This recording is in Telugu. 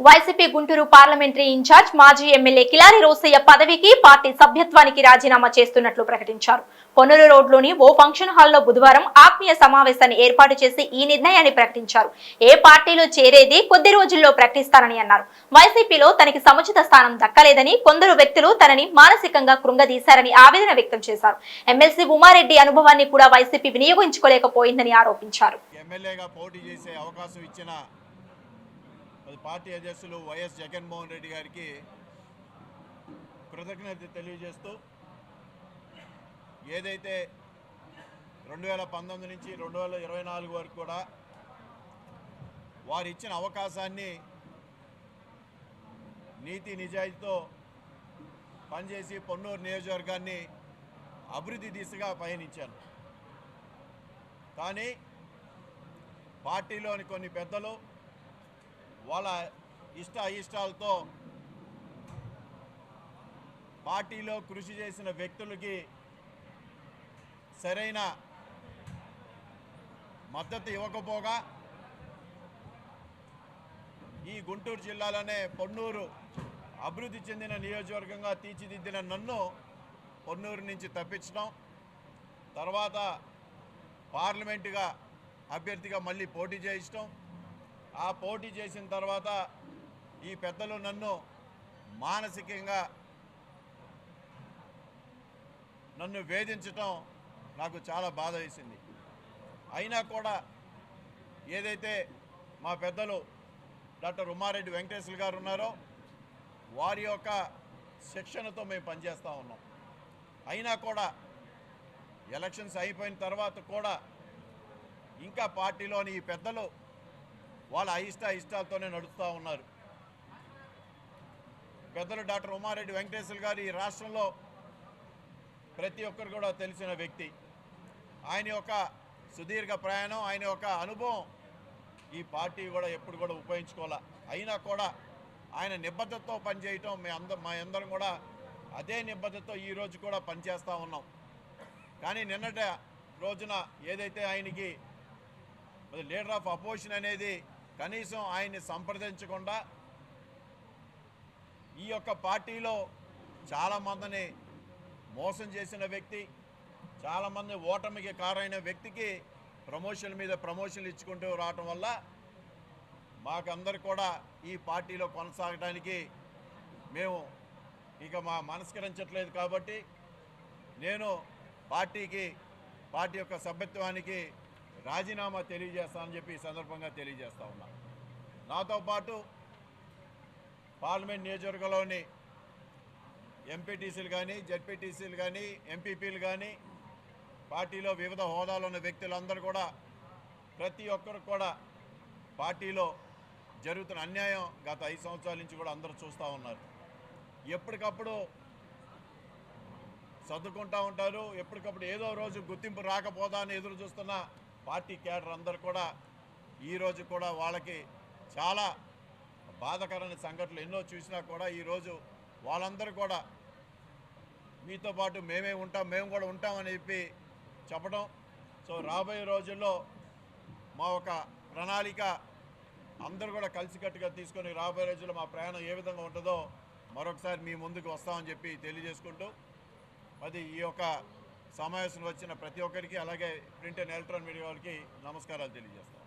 వైసీపీ గుంటూరు పార్లమెంటరీ ఇన్ఛార్జ్ మాజీ ఎమ్మెల్యే కిలారి రోసయ్య పదవికి పార్టీ సభ్యత్వానికి రాజీనామా చేస్తున్నట్లు ప్రకటించారు. పొన్నూరు రోడ్లోని ఓ ఫంక్షన్ హాల్లో బుధవారం ఆత్మీయ సమావేశాన్ని ఏర్పాటు చేసి ఈ నిర్ణయాన్ని ప్రకటించారు. ఏ పార్టీలో చేరేది కొద్ది రోజుల్లో ప్రకటిస్తారని అన్నారు. వైసీపీలో తనకి సముచిత స్థానం దక్కలేదని కొందరు వ్యక్తులు తనని మానసికంగా కృంగదీశారని ఆవేదన వ్యక్తం చేశారు. ఎమ్మెల్సీ ఉమారెడ్డి అనుభవాన్ని కూడా వైసీపీ వినియోగించుకోలేకపోయిందని ఆరోపించారు. ఎమ్మెల్యేగా పోటీ చేసే అవకాశం ఇచ్చిన మరి పార్టీ అధ్యక్షులు వైఎస్ జగన్మోహన్ రెడ్డి గారికి కృతజ్ఞత తెలియజేస్తూ ఏదైతే రెండు వేల పంతొమ్మిది నుంచి రెండు వేల ఇరవై నాలుగు వరకు కూడా వారు ఇచ్చిన అవకాశాన్ని నీతి నిజాయితీతో పనిచేసి పొన్నూరు నియోజకవర్గాన్ని అభివృద్ధి దిశగా పయనించాను కానీ పార్టీలోని కొన్ని పెద్దలు వాళ్ళ ఇష్ట అయిష్టాలతో పార్టీలో కృషి చేసిన వ్యక్తులకి సరైన మద్దతు ఇవ్వకపోగా ఈ గుంటూరు జిల్లాలోనే పొన్నూరు అభివృద్ధి చెందిన నియోజకవర్గంగా తీర్చిదిద్దిన నన్ను పొన్నూరు నుంచి తప్పించడం తర్వాత పార్లమెంటుగా అభ్యర్థిగా మళ్ళీ పోటీ చేయించడం ఆ పోటీ చేసిన తర్వాత ఈ పెద్దలు నన్ను మానసికంగా నన్ను వేధించటం నాకు చాలా బాధ వేసింది. అయినా కూడా ఏదైతే మా పెద్దలు డాక్టర్ ఉమారెడ్డి వెంకటేశ్వర గారు ఉన్నారో వారి యొక్క శిక్షణతో మేము పనిచేస్తూ ఉన్నాం. అయినా కూడా ఎలక్షన్స్ అయిపోయిన తర్వాత కూడా ఇంకా పార్టీలోని ఈ పెద్దలు వాళ్ళ అయిష్ట ఇష్టాలతోనే నడుస్తూ ఉన్నారు. పెద్దలు డాక్టర్ ఉమారెడ్డి వెంకటేశ్వర గారు ఈ రాష్ట్రంలో ప్రతి ఒక్కరు కూడా తెలిసిన వ్యక్తి. ఆయన యొక్క సుదీర్ఘ ప్రయాణం ఆయన యొక్క అనుభవం ఈ పార్టీ కూడా ఎప్పుడు కూడా ఉపయోగించుకోవాలా? అయినా కూడా ఆయన నిబద్ధతతో పనిచేయటం మీ అందరం మా అందరం కూడా అదే నిబద్ధతతో ఈరోజు కూడా పనిచేస్తూ ఉన్నాం. కానీ నిన్నటి రోజున ఏదైతే ఆయనకి లీడర్ ఆఫ్ అపోజిషన్ అనేది కనీసం ఆయన్ని సంప్రదించకుండా ఈ యొక్క పార్టీలో చాలామందిని మోసం చేసిన వ్యక్తి చాలామంది ఓటమికి కారైన వ్యక్తికి ప్రమోషన్ మీద ప్రమోషన్లు ఇచ్చుకుంటూ రావటం వల్ల మాకందరు కూడా ఈ పార్టీలో కొనసాగడానికి మేము ఇక మా మనస్కరించట్లేదు కాబట్టి నేను పార్టీకి పార్టీ యొక్క సభ్యత్వానికి రాజీనామా తెలియజేస్తానని చెప్పి ఈ సందర్భంగా తెలియజేస్తా ఉన్నా. నాతో పాటు పార్లమెంట్ నియోజకవర్గంలోని ఎంపీటీసీలు కానీ జడ్పీటీసీలు కానీ ఎంపీపీలు కానీ పార్టీలో వివిధ హోదాలో ఉన్న వ్యక్తులందరూ కూడా ప్రతి ఒక్కరు కూడా పార్టీలో జరుగుతున్న అన్యాయం గత ఐదు సంవత్సరాల నుంచి కూడా అందరూ చూస్తూ ఉన్నారు. ఎప్పటికప్పుడు సర్దుకుంటూ ఉంటారు ఎప్పటికప్పుడు ఏదో రోజు గుర్తింపు రాకపోదా అని ఎదురు చూస్తున్న పార్టీ కేడర్ అందరూ కూడా ఈరోజు కూడా వాళ్ళకి చాలా బాధకరమైన సంఘటనలు ఎన్నో చూసినా కూడా ఈరోజు వాళ్ళందరూ కూడా మీతో పాటు మేమే ఉంటాం మేము కూడా ఉంటామని చెప్పి చెప్పడం. సో రాబోయే రోజుల్లో మా ఒక ప్రణాళిక అందరూ కూడా కలిసికట్టుగా తీసుకొని రాబోయే రోజుల్లో మా ప్రయాణం ఏ విధంగా ఉంటుందో మరొకసారి మీ ముందుకు వస్తామని చెప్పి తెలియజేసుకుంటూ అది ఈ యొక్క సమావేశం వచ్చిన ప్రతి ఒక్కరికి అలాగే ప్రింట్ అండ్ ఎలక్ట్రానిక్ మీడియా వాళ్ళకి నమస్కారాలు తెలియజేస్తాం.